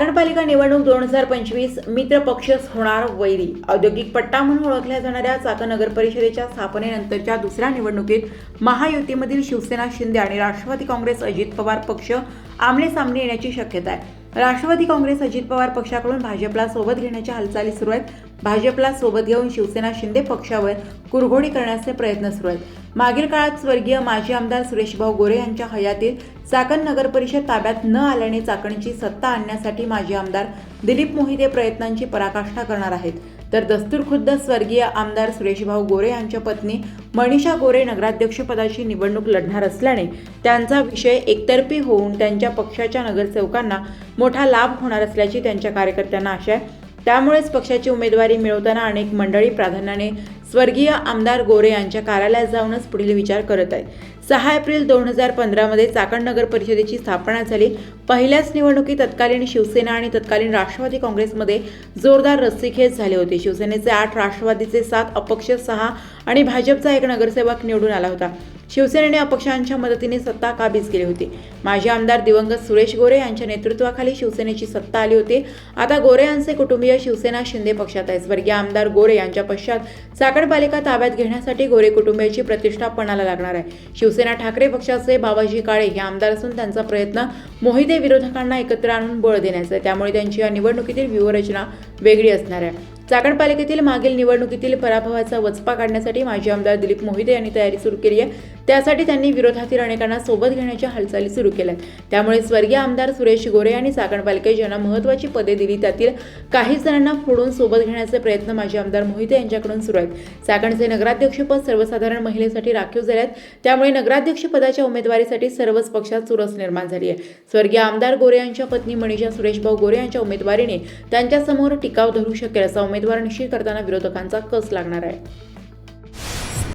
चाकणपालिका निवडणूक दोन हजार पंचवीस मित्र पक्षच होणार वैरी. औद्योगिक पट्टा म्हणून ओळखल्या जाणाऱ्या चाकण नगर परिषदेच्या स्थापनेनंतरच्या दुसऱ्या निवडणुकीत महायुतीमधील शिवसेना शिंदे आणि राष्ट्रवादी काँग्रेस अजित पवार पक्ष आमने सामने येण्याची शक्यता आहे. राष्ट्रवादी काँग्रेस अजित पवार पक्षाकडून भाजपला सोबत घेण्याच्या हालचाली सुरू आहेत. भाजपला सोबत घेऊन शिवसेना शिंदे पक्षावर कुरघोडी करण्याचे प्रयत्न सुरू आहेत. मागील काळात स्वर्गीय माजी आमदार सुरेशभाऊ गोरे यांच्या हयातीत चाकण नगर परिषद ताब्यात न आल्याने चाकणची सत्ता आणण्यासाठी माजी आमदार दिलीप मोहिते प्रयत्नांची पराकाष्ठा करणार आहेत. तर दस्तूर खुद्द स्वर्गीय आमदार सुरेशभाऊ गोरे यांच्या पत्नी मनीषा गोरे नगराध्यक्षपदाची निवडणूक लढणार असल्याने त्यांचा विषय एकतर्फी होऊन त्यांच्या पक्षाच्या नगरसेवकांना मोठा लाभ होणार असल्याची त्यांच्या कार्यकर्त्यांना आशा आहे. त्यामुळेच पक्षाची उमेदवारी मिळवताना अनेक मंडळी प्राधान्याने स्वर्गीय आमदार गोरे यांच्या कार्यालयात जाऊनच पुढील विचार करत आहेत. सहा एप्रिल दोन हजार पंधरामध्ये चाकण नगर परिषदेची स्थापना झाली. पहिल्याच निवडणुकीत तत्कालीन शिवसेना आणि तत्कालीन राष्ट्रवादी काँग्रेसमध्ये जोरदार रस्सीखेच झाले होते. शिवसेनेचे आठ राष्ट्रवादीचे सात अपक्ष सहा आणि भाजपचा एक नगरसेवक निवडून आला होता. शिवसेनेने अपक्षांच्या मदतीने सत्ता काबीज केली होती? माजी आमदार दिवंगत सुरेश गोरे यांच्या नेतृत्वाखाली शिवसेनेची सत्ता आली होती. आता गोरे यांचे कुटुंबीय शिवसेना शिंदे पक्षात आहे स्वर्गीय आमदार गोरे यांच्या पश्चात चाकण पालिका ताब्यात घेण्यासाठी गोरे कुटुंबियाची प्रतिष्ठा पणाला लागणार आहे. शिवसेना ठाकरे पक्षाचे बाबाजी काळे हे आमदार असून त्यांचा प्रयत्न मोहिते विरोधकांना एकत्र आणून बळ देण्याचा आहे. त्यामुळे त्यांची या निवडणुकीतील व्यूहरचना वेगळी असणार आहे. चाकण पालिकेतील मागील निवडणुकीतील पराभवाचा वचपा काढण्यासाठी माजी आमदार दिलीप मोहिते यांनी तयारी सुरू केली आहे. त्यासाठी त्यांनी विरोधातील अनेकांना सोबत घेण्याच्या हालचाली सुरू केल्या आहेत. त्यामुळे स्वर्गीय आमदार सुरेश गोरे यांनी चाकण पालिकेत ज्यांना महत्त्वाची पदे दिली त्यातील काही जणांना फोडून सोबत घेण्याचे प्रयत्न माजी आमदार मोहिते यांच्याकडून सुरू आहेत. चाकणचे नगराध्यक्षपद सर्वसाधारण महिलेसाठी राखीव झाले आहेत. त्यामुळे नगराध्यक्षपदाच्या उमेदवारीसाठी सर्वच पक्षात चुरस निर्माण झाली आहे. स्वर्गीय आमदार गोरे यांच्या पत्नी मनीषा सुरेशभाऊ गोरे यांच्या उमेदवारीने त्यांच्यासमोर टिकाव धरू शकेल असा उमेदवार निश्चित करताना विरोधकांचा कस लागणार आहे?